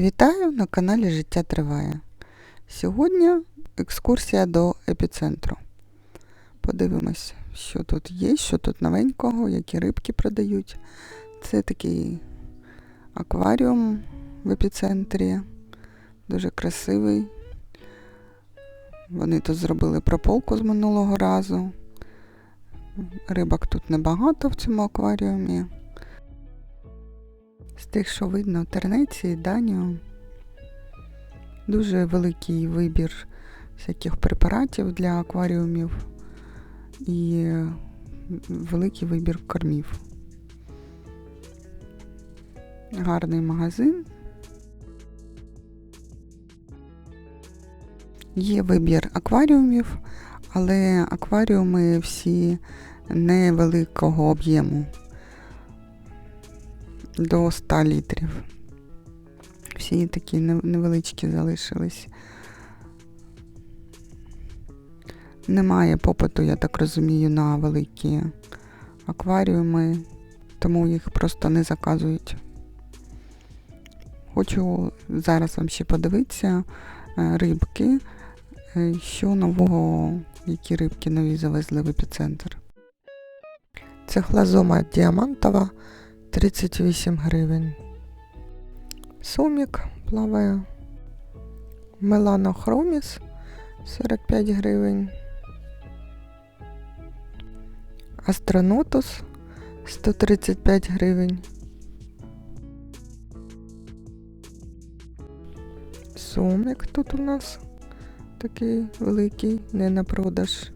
Вітаю на каналі Життя Триває. Сьогодні екскурсія до епіцентру. Подивимось, що тут є, що тут новенького, які рибки продають. Це такий акваріум в епіцентрі, дуже красивий. Вони тут зробили прополку з минулого разу. Рибок тут небагато в цьому акваріумі. З тих, що видно тернеці, Данію, дуже великий вибір всяких препаратів для акваріумів і великий вибір кормів. Гарний магазин. Є вибір акваріумів, але акваріуми всі невеликого об'єму до 100 літрів. Всі такі невеличкі залишились. Немає попиту, я так розумію, на великі акваріуми, тому їх просто не заказують. Хочу зараз вам ще подивитися рибки, що нового, які рибки нові завезли в епіцентр. Це хлазома діамантова 38 гривень. Сумік плаває. Меланохроміс 45 гривень. Астронотус 135 гривень. Сумик тут у нас такий великий, не на продаж.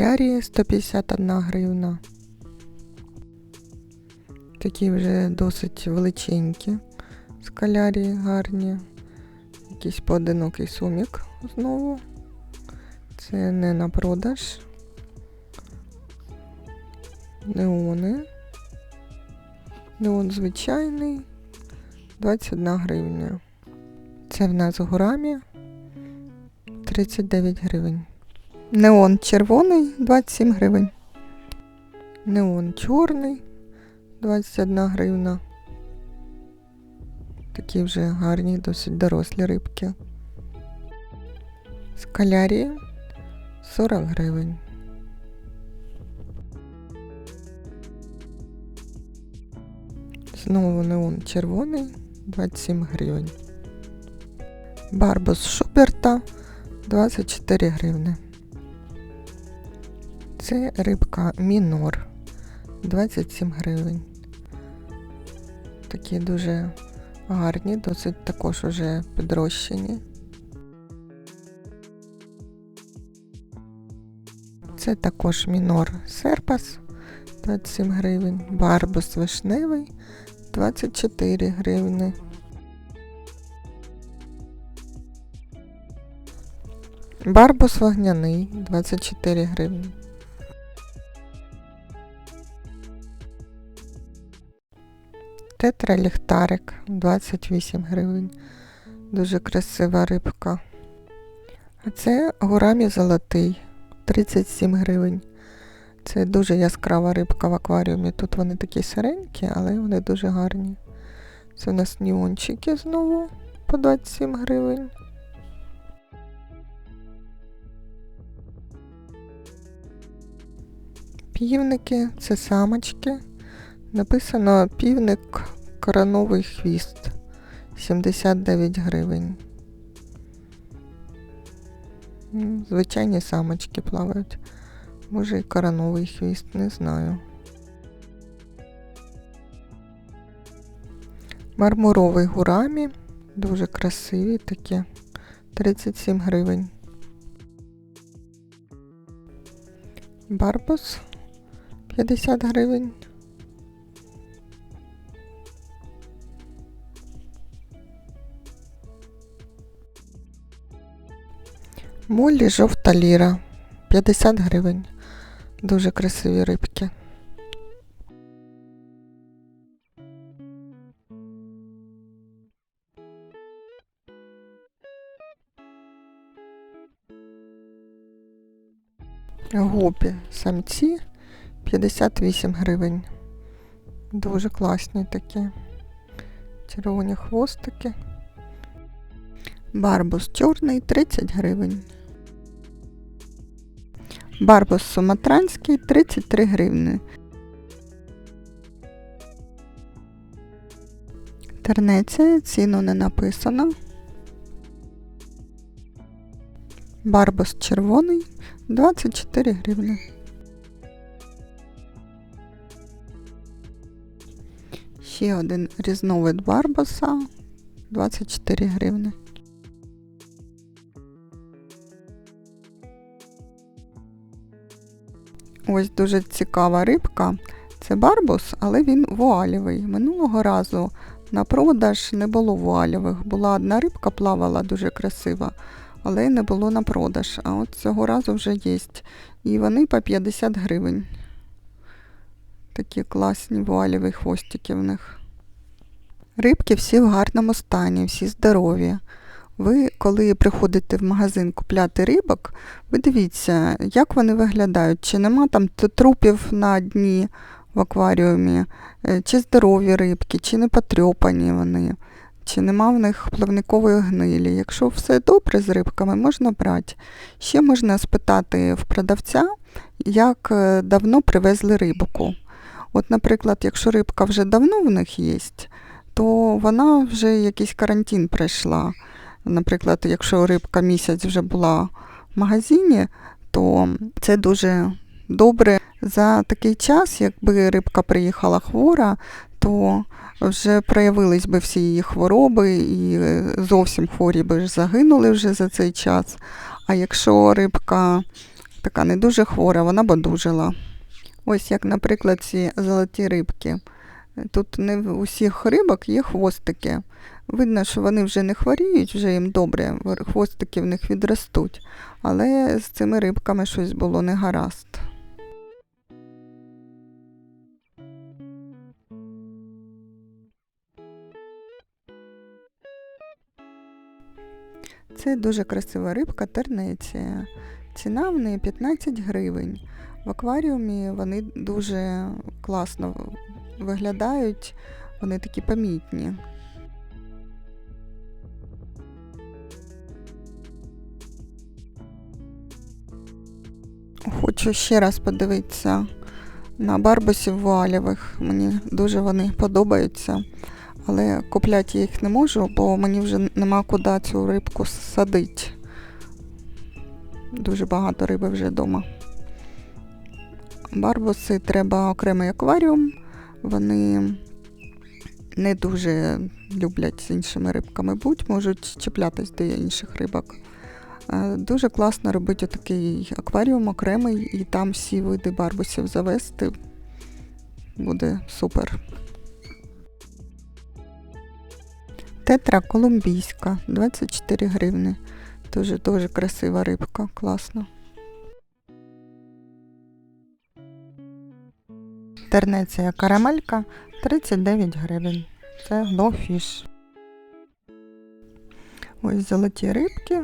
Скалярії 151 гривна. Такі вже досить величенькі скалярії гарні. Якийсь поодинокий сумік знову. Це не на продаж. Неони. Неон звичайний. 21 гривня. Це в нас в гурамі 39 гривень. Неон червоний 27 гривень. Неон чорний 21 гривна. Такі вже гарні, досить дорослі рибки. Скалярії 40 гривень. Знову неон червоний 27 гривень. Барбус Шуберта 24 гривни. Це рибка Мінор 27 гривень. Такі дуже гарні, досить також уже підрощені. Це також мінор серпас 27 гривень, барбус вишневий 24 гривни. Барбус вогняний 24 гривні. Тетра ліхтарик 28 гривень. Дуже красива рибка. А це гурамі золотий 37 гривень. Це дуже яскрава рибка в акваріумі. Тут вони такі сиренькі, але вони дуже гарні. Це у нас ніончики знову по 27 гривень. Півники це самочки. Написано півник короновий хвіст 79 гривень. Звичайні самочки плавають. Може і короновий хвіст, не знаю. Мармуровий гурамі. Дуже красиві такі. 37 гривень. Барбус 50 гривень. Моллі жовта ліра. 50 гривень. Дуже красиві рибки. Гопі самці 58 гривень. Дуже класні такі. Червоні хвостики. Барбус чорний 30 гривень. Барбус суматранський 33 гривни. Тернеця ціну не написано. Барбус червоний 24 гривни. Ще один різновид барбуса 24 гривни. Ось дуже цікава рибка. Це барбус, але він вуалєвий. Минулого разу на продаж не було вуалєвих. Була одна рибка плавала дуже красива, але не було на продаж. А от цього разу вже є. І вони по 50 гривень. Такі класні вуалєві хвостики в них. Рибки всі в гарному стані, всі здорові. Ви, коли приходите в магазин купляти рибок, ви дивіться, як вони виглядають, чи нема там трупів на дні в акваріумі, е, чи здорові рибки, чи не потрьопані вони, чи нема в них плавникової гнилі. Якщо все добре з рибками, можна брати. Ще можна спитати в продавця, як е, давно привезли рибку. От, наприклад, якщо рибка вже давно в них є, то вона вже якийсь карантин пройшла. Наприклад, якщо рибка місяць вже була в магазині, то це дуже добре. За такий час, якби рибка приїхала хвора, то вже проявились би всі її хвороби і е, зовсім хворі би загинули вже за цей час. А якщо рибка така не дуже хвора, вона б одужала. Ось як, наприклад, ці золоті рибки. Тут не в усіх рибок є хвостики. Видно, що вони вже не хворіють, вже їм добре, хвостики в них відростуть. Але з цими рибками щось було не гаразд. Це дуже красива рибка тернеція. Ціна в неї 15 гривень. В акваріумі вони дуже класно виглядають, вони такі помітні. Хочу ще раз подивитися на барбусів вуалєвих. Мені дуже вони подобаються. Але купляти їх не можу, бо мені вже нема куди цю рибку садити. Дуже багато риби вже вдома. Барбуси треба окремий акваріум. Вони не дуже люблять з іншими рибками будь, можуть чіплятись до інших рибок. Е, Дуже класно робити такий акваріум окремий і там всі види барбусів завести. Буде супер. Тетра колумбійська, 24 гривни. Дуже дуже красива рибка, класно. Тернеція карамелька 39 гривень. Це глофіш. Ось золоті рибки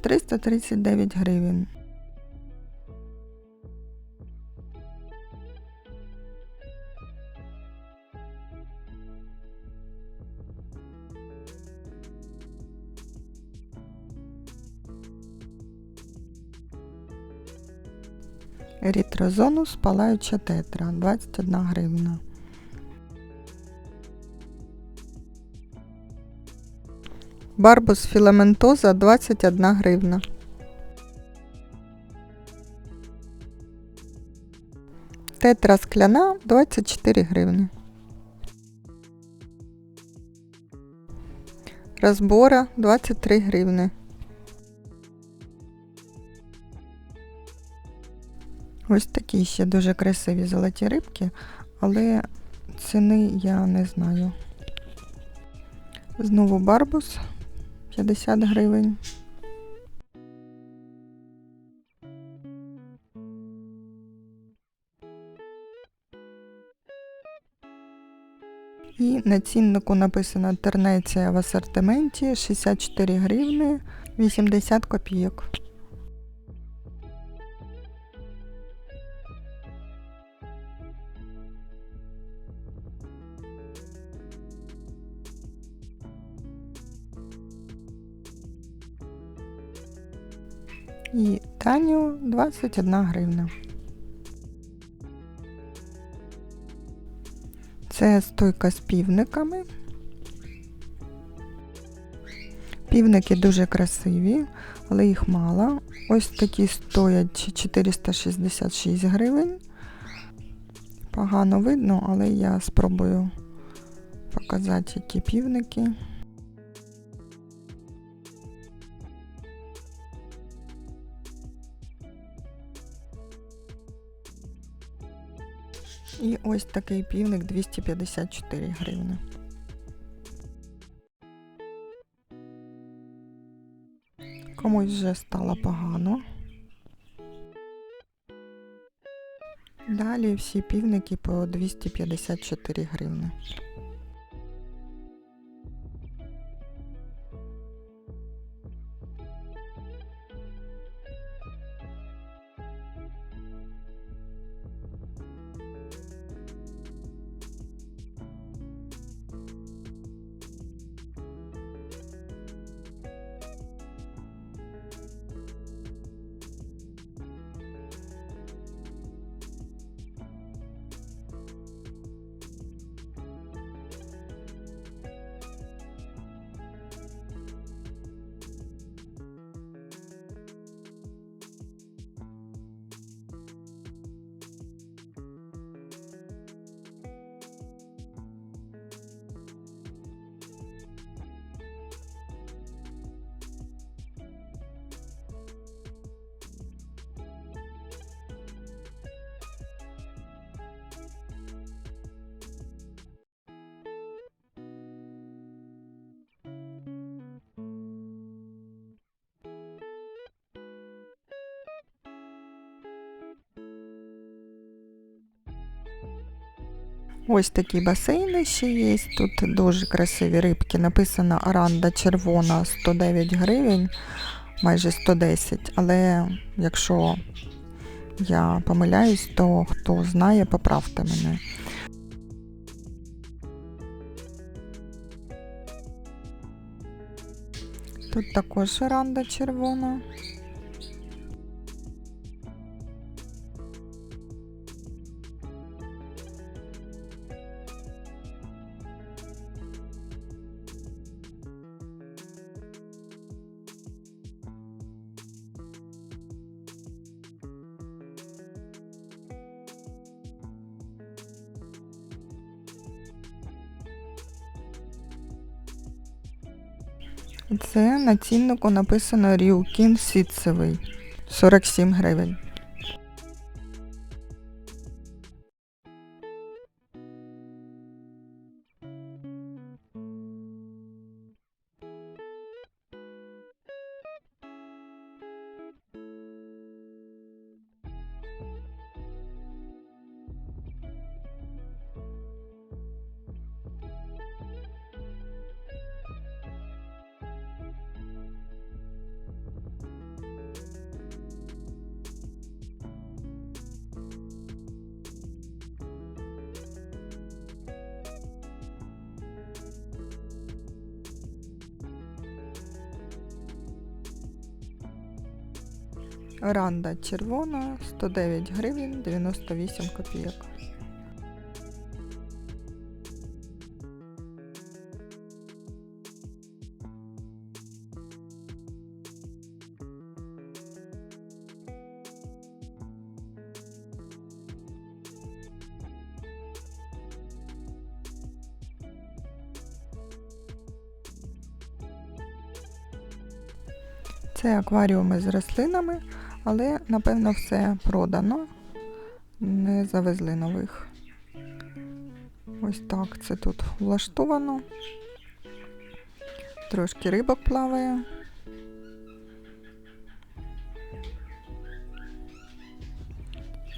339 гривень. Ерітрозонус палаюча тетра 21 гривна. Барбус філаментоза 21 гривна. Тетра скляна 24 гривни. Розбора 23 гривни. Ось такі ще дуже красиві золоті рибки, але ціни я не знаю. Знову барбус 50 гривень. І на ціннику написано тернеція в асортименті 64 гривни 80 копійок. І Таню 21 гривна. Це стойка з півниками. Півники дуже красиві, але їх мало. Ось такі стоять 466 гривень. Погано видно, але я спробую показати, які півники. І ось такий півник 254 гривни. Комусь вже стало погано. Далі всі півники по 254 гривни. Ось такі басейни ще є. Тут дуже красиві рибки. Написано оранда червона 109 гривень, майже 110. Але якщо я помиляюсь, то хто знає, поправте мене. Тут також оранда червона. Це на ціннику написано Ріукін Сіцевий 47 гривень. Оранда червона 109 гривень 98 копійок. Це акваріуми з рослинами, але напевно все продано. Не завезли нових. Ось так це тут влаштовано. Трошки рибок плаває.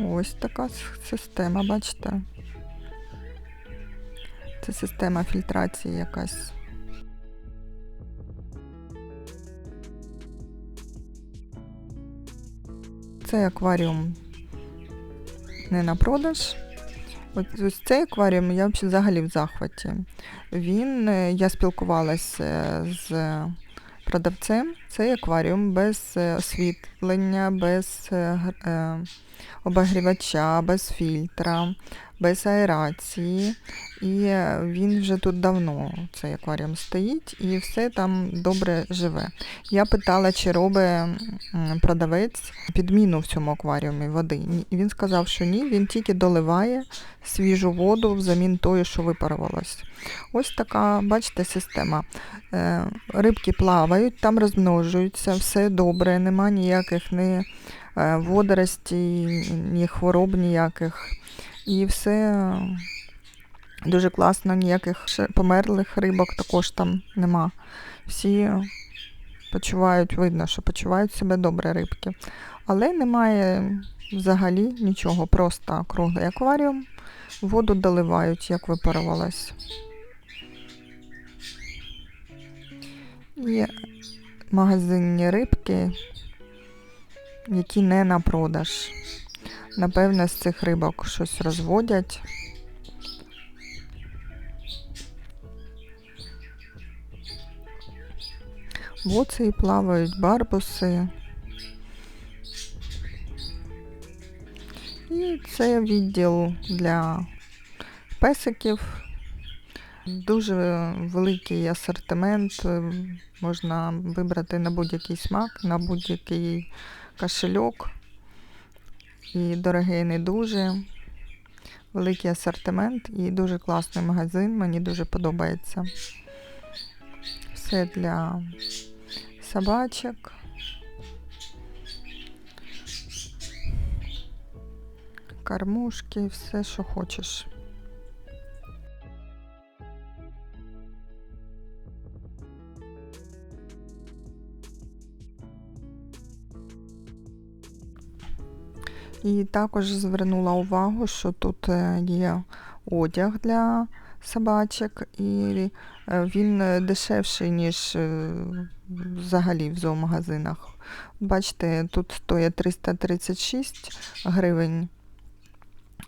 Ось така система, бачите? Це система фільтрації якась. Цей акваріум не на продаж. Ось цей акваріум я взагалі в захваті. Він, е, я спілкувалася з продавцем. Цей акваріум без е, освітлення, без е, е, обігрівача, без фільтра, без аерації. І е, він вже тут давно, цей акваріум стоїть, і все там добре живе. Я питала, чи робить продавець підміну в цьому акваріумі води. І він сказав, що ні, він тільки доливає свіжу воду взамін тої, що випарувалась. Ось така, бачите, система. Е, Рибки плавають, там розмножуються, все добре, нема ніяких ні е, водоростей, ні хвороб ніяких. І все е, дуже класно, ніяких померлих рибок також там нема. Всі почувають, видно, що почувають себе добре рибки. Але немає взагалі нічого, просто круглий акваріум, воду доливають, як випарувалась. І магазинні рибки, які не на продаж. Напевно, з цих рибок щось розводять. Оцеї плавають барбуси. І це відділ для песиків. Дуже великий асортимент. Можна вибрати на будь-який смак, на будь-який кошельок. І дорогий не дуже. Великий асортимент і дуже класний магазин. Мені дуже подобається. Все для собачок. Кормушки, все, що хочеш. І також звернула увагу, що тут е, є одяг для собачок, і е, він дешевший, ніж е, взагалі в зоомагазинах. Бачите, тут стоїть 336 гривень,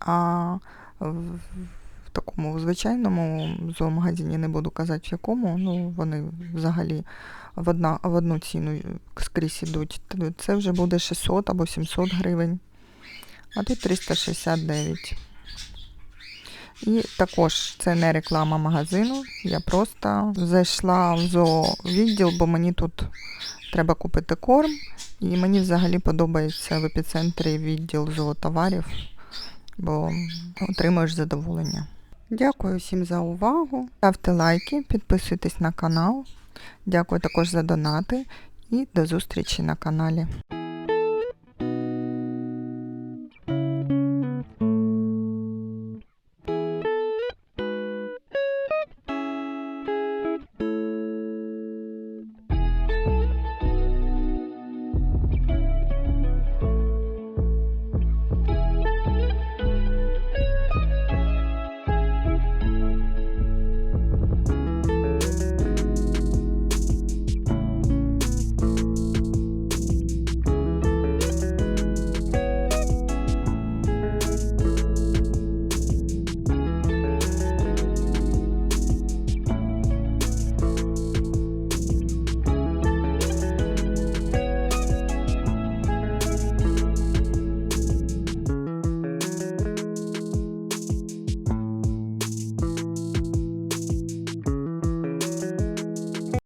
а в такому звичайному зоомагазині, не буду казати в якому, ну вони взагалі в, одна, в одну ціну скрізь ідуть. Це вже буде 600 або 700 гривень а тут 369. І також це не реклама магазину. Я просто зайшла в зоовідділ, бо мені тут треба купити корм. І мені взагалі подобається в епіцентрі відділ зоотоварів, бо отримуєш задоволення. Дякую всім за увагу. Ставте лайки, підписуйтесь на канал. Дякую також за донати і до зустрічі на каналі.